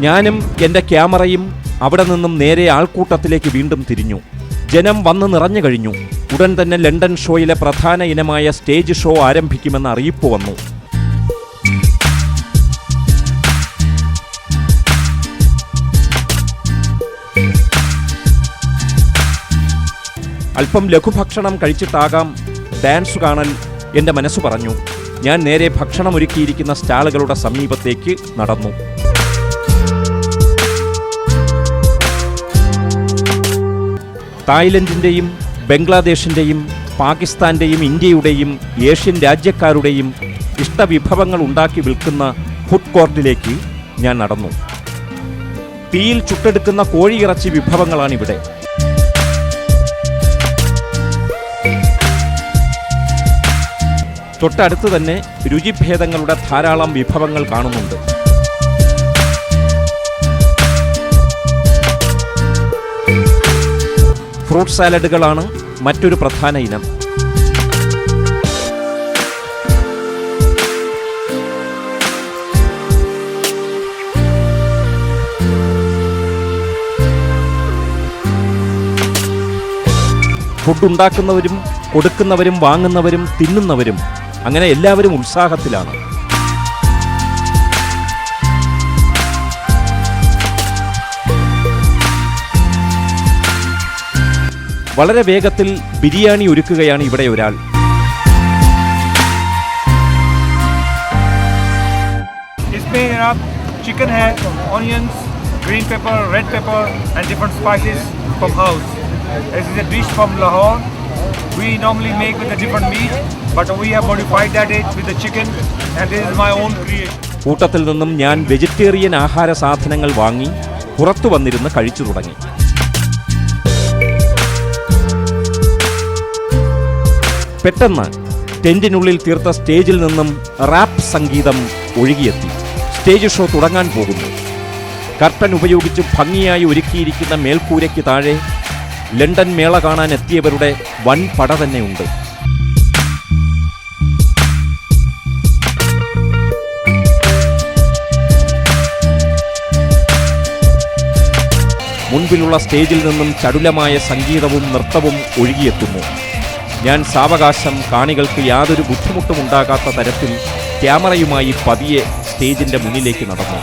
ഞാനും എന്റെ ക്യാമറയും അവിടെ നിന്നും നേരെ ആൾക്കൂട്ടത്തിലേക്ക് വീണ്ടും തിരിഞ്ഞു. ജനം വന്ന് നിറഞ്ഞു കഴിഞ്ഞു. ഉടൻ തന്നെ ലണ്ടൻ ഷോയിലെ പ്രധാന ഇനമായ സ്റ്റേജ് ഷോ ആരംഭിക്കുമെന്ന് അറിയിപ്പ് വന്നു. അല്പം ലഘുഭക്ഷണം കഴിച്ചിട്ടാകാം ഡാൻസ് കാണൽ എന്റെ മനസ്സ് പറഞ്ഞു. ഞാൻ നേരെ ഭക്ഷണം ഒരുക്കിയിരിക്കുന്ന സ്റ്റാളുകളുടെ സമീപത്തേക്ക് നടന്നു. തായ്ലൻഡിന്റെയും ബംഗ്ലാദേശിന്റെയും പാകിസ്ഥാന്റെയും ഇന്ത്യയുടെയും ഏഷ്യൻ രാജ്യക്കാരുടെയും ഇഷ്ടവിഭവങ്ങൾ ഉണ്ടാക്കി വിൽക്കുന്ന ഫുഡ് കോർട്ടിലേക്ക് ഞാൻ നടന്നു. തീയിൽ ചുട്ടെടുക്കുന്ന കോഴിയിറച്ചി വിഭവങ്ങളാണിവിടെ. തൊട്ടടുത്ത് തന്നെ രുചിഭേദങ്ങളുടെ ധാരാളം വിഭവങ്ങൾ കാണുന്നുണ്ട്. ഫ്രൂട്ട് സാലഡുകളാണ് മറ്റൊരു പ്രധാന ഇനം. ഫുഡ് ഉണ്ടാക്കുന്നവരും കൊടുക്കുന്നവരും വാങ്ങുന്നവരും തിന്നുന്നവരും അങ്ങനെ എല്ലാവരും ഉത്സാഹത്തിലാണ്. വളരെ വേഗത്തിൽ ബിരിയാണി ഒരുക്കുകയാണ് ഇവിടെ ഒരാൾ. Chicken onions green pepper red pepper and different spices from house is a dish from Lahore we normally make with different meat but we have modified that with the chicken and is my own creation കൂട്ടത്തിൽ നിന്നും ഞാൻ vegetarian ആഹാര സാധനങ്ങൾ വാങ്ങി പുറത്തു വന്നിരുന്ന് കഴിച്ചു തുടങ്ങി. പെട്ടെന്ന് ടെന്റിനുള്ളിൽ തീർത്ത സ്റ്റേജിൽ നിന്നും റാപ്പ് സംഗീതം ഒഴുകിയെത്തി. സ്റ്റേജ് ഷോ തുടങ്ങാൻ പോകുന്നു. കർട്ടൻ ഉപയോഗിച്ച് ഭംഗിയായി ഒരുക്കിയിരിക്കുന്ന മേൽക്കൂരയ്ക്ക് താഴെ ലണ്ടൻ മേള കാണാൻ എത്തിയവരുടെ വൻ പട തന്നെയുണ്ട് മുൻപിലുള്ള സ്റ്റേജിൽ നിന്നും ചടുലമായ സംഗീതവും നൃത്തവും ഒഴുകിയെത്തുന്നു. ഞാൻ സാവകാശം കാണികൾക്ക് യാതൊരു ബുദ്ധിമുട്ടും ഉണ്ടാകാത്ത തരത്തിൽ ക്യാമറയുമായി പതിയെ സ്റ്റേജിന്റെ മുന്നിലേക്ക് നടന്നു.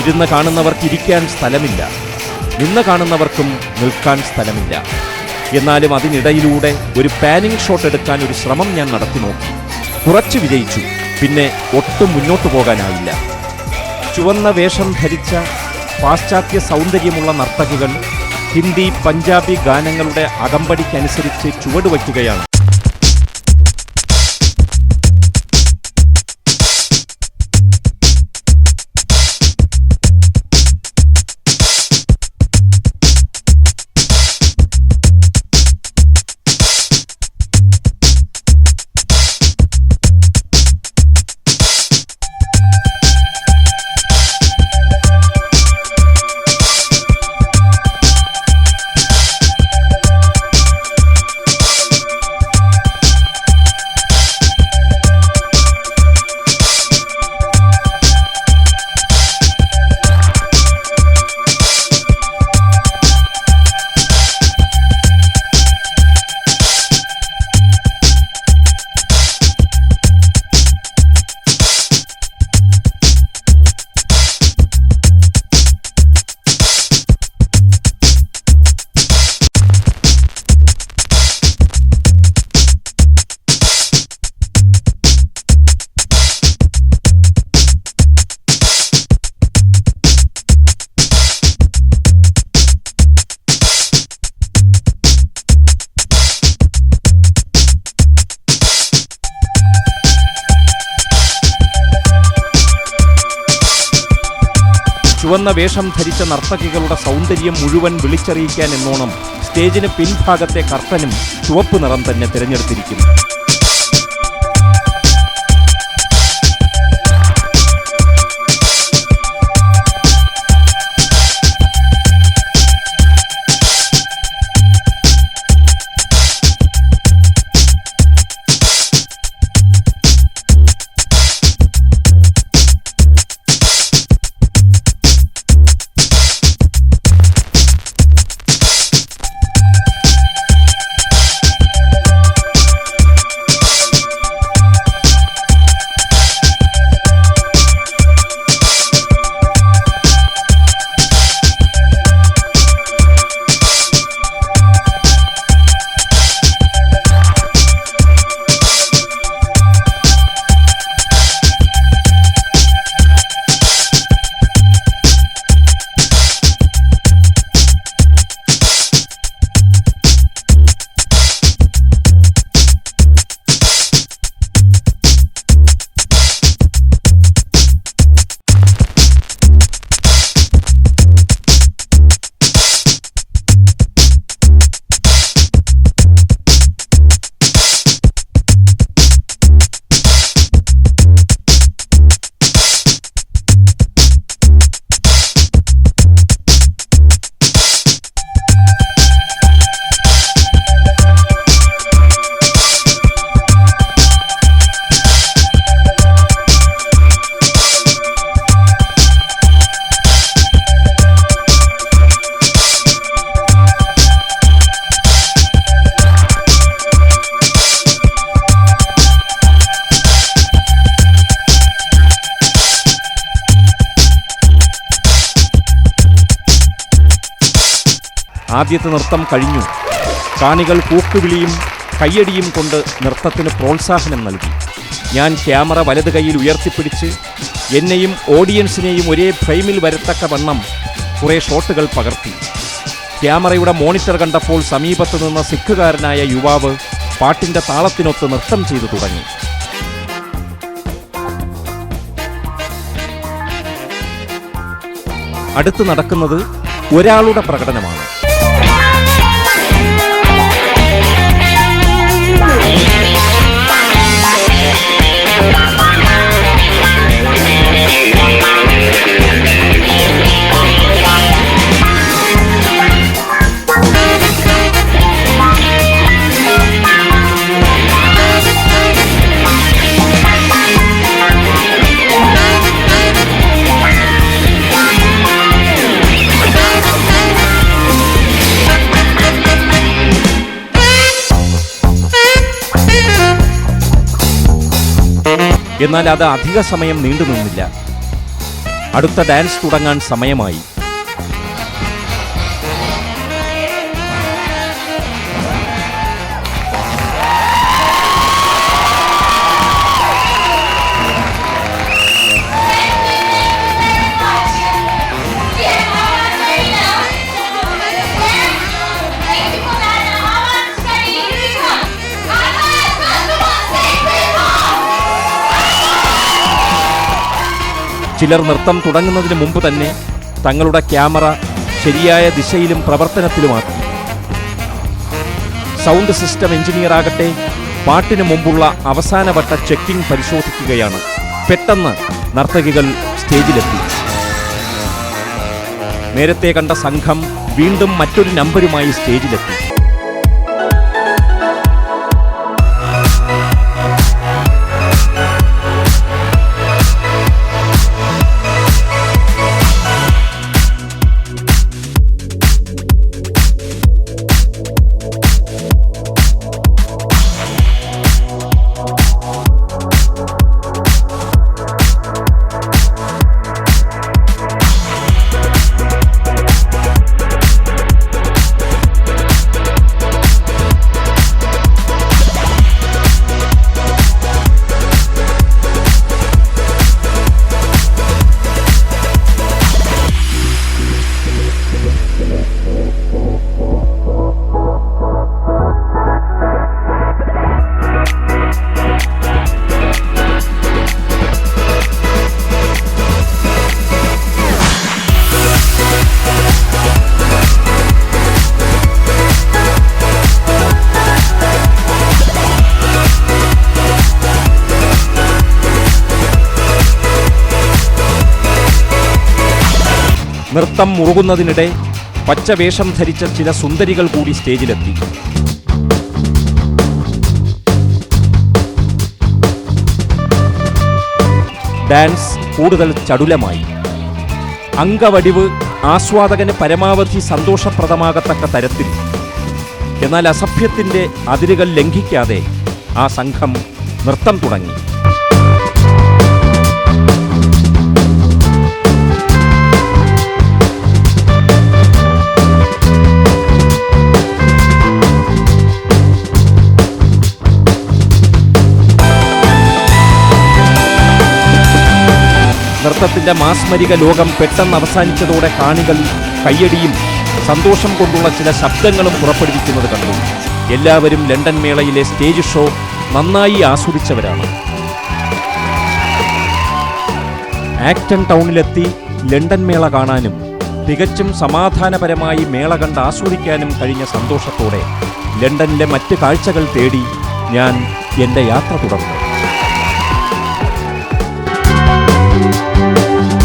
ഇരുന്ന് കാണുന്നവർക്ക് ഇരിക്കാൻ സ്ഥലമില്ല. നിന്ന് കാണുന്നവർക്കും നിൽക്കാൻ സ്ഥലമില്ല. എന്നാലും അതിനിടയിലൂടെ ഒരു പാനിംഗ് ഷോട്ട് എടുക്കാൻ ഒരു ശ്രമം ഞാൻ നടത്തി നോക്കി. കുറച്ച് വിജയിച്ചു. പിന്നെ ഒട്ടും മുന്നോട്ടു പോകാനായില്ല. ചുവന്ന വേഷം ധരിച്ച പാശ്ചാത്യ സൗന്ദര്യമുള്ള നർത്തകികൾ ഹിന്ദി പഞ്ചാബി ഗാനങ്ങളുടെ അകമ്പടിക്കനുസരിച്ച് ചുവടുവയ്ക്കുകയാണ്. ചുവന്ന വേഷം ധരിച്ച നർത്തകികളുടെ സൗന്ദര്യം മുഴുവൻ വിളിച്ചറിയിക്കാൻ എന്നോണം സ്റ്റേജിന് പിൻഭാഗത്തെ കർട്ടനും ചുവപ്പ് നിറം തന്നെ തിരഞ്ഞെടുത്തിരിക്കുന്നു. ആദ്യത്തെ നൃത്തം കഴിഞ്ഞു. കാണികൾ കൂക്കുവിളിയും കയ്യടിയും കൊണ്ട് നൃത്തത്തിന് പ്രോത്സാഹനം നൽകി. ഞാൻ ക്യാമറ വലത് കൈയിൽ ഉയർത്തിപ്പിടിച്ച് എന്നെയും ഓഡിയൻസിനെയും ഒരേ ഫ്രെയിമിൽ വരത്തക്ക വണ്ണം കുറേ ഷോട്ടുകൾ പകർത്തി. ക്യാമറയുടെ മോണിറ്റർ കണ്ടപ്പോൾ സമീപത്ത് നിന്ന സിഖുകാരനായ യുവാവ് പാട്ടിന്റെ താളത്തിനൊത്ത് നൃത്തം ചെയ്തു തുടങ്ങി. അടുത്ത് നടക്കുന്നത് ഒരാളുടെ പ്രകടനമാണ്. Yeah. എന്നാൽ അത് അധിക സമയം നീണ്ടു നിന്നില്ല അടുത്ത ഡാൻസ് തുടങ്ങാൻ സമയമായി. ചിലർ നൃത്തം തുടങ്ങുന്നതിന് മുമ്പ് തന്നെ തങ്ങളുടെ ക്യാമറ ശരിയായ ദിശയിലും പ്രവർത്തനത്തിലുമാക്കി സൗണ്ട് സിസ്റ്റം എഞ്ചിനീയർ ആകട്ടെ പാട്ടിന് മുമ്പുള്ള അവസാനവട്ട ചെക്കിംഗ് പരിശോധിക്കുകയാണ്. പെട്ടെന്ന് നർത്തകികൾ സ്റ്റേജിലെത്തി. നേരത്തെ കണ്ട സംഘം വീണ്ടും മറ്റൊരു നമ്പരുമായി സ്റ്റേജിലെത്തി. നൃത്തം മുറുകുന്നതിനിടെ പച്ചവേഷം ധരിച്ച ചില സുന്ദരികൾ കൂടി സ്റ്റേജിലെത്തി. ഡാൻസ് കൂടുതൽ ചടുലമായി. അംഗവടിവ് ആസ്വാദകന് പരമാവധി സന്തോഷപ്രദമാകത്തക്ക തരത്തിൽ. എന്നാൽ അസഭ്യത്തിന്റെ അതിരുകൾ ലംഘിക്കാതെ ആ സംഘം നൃത്തം തുടങ്ങി. നൃത്തത്തിന്റെ മാസ്മരിക ലോകം പെട്ടെന്ന് അവസാനിച്ചതോടെ കാണികൾ കയ്യടിയും സന്തോഷം കൊണ്ടുള്ള ചില ശബ്ദങ്ങളും പുറപ്പെടുവിക്കുന്നത് കണ്ടു. എല്ലാവരും ലണ്ടൻ മേളയിലെ സ്റ്റേജ് ഷോ നന്നായി ആസ്വദിച്ചവരാണ്. ആക്ടൺ ടൗണിലെത്തി ലണ്ടൻ മേള കാണാനും തികച്ചും സമാധാനപരമായി മേള കണ്ട് ആസ്വദിക്കാനും കഴിഞ്ഞ സന്തോഷത്തോടെ ലണ്ടനിലെ മറ്റ് കാഴ്ചകൾ തേടി ഞാൻ എന്റെ യാത്ര തുടർന്നു.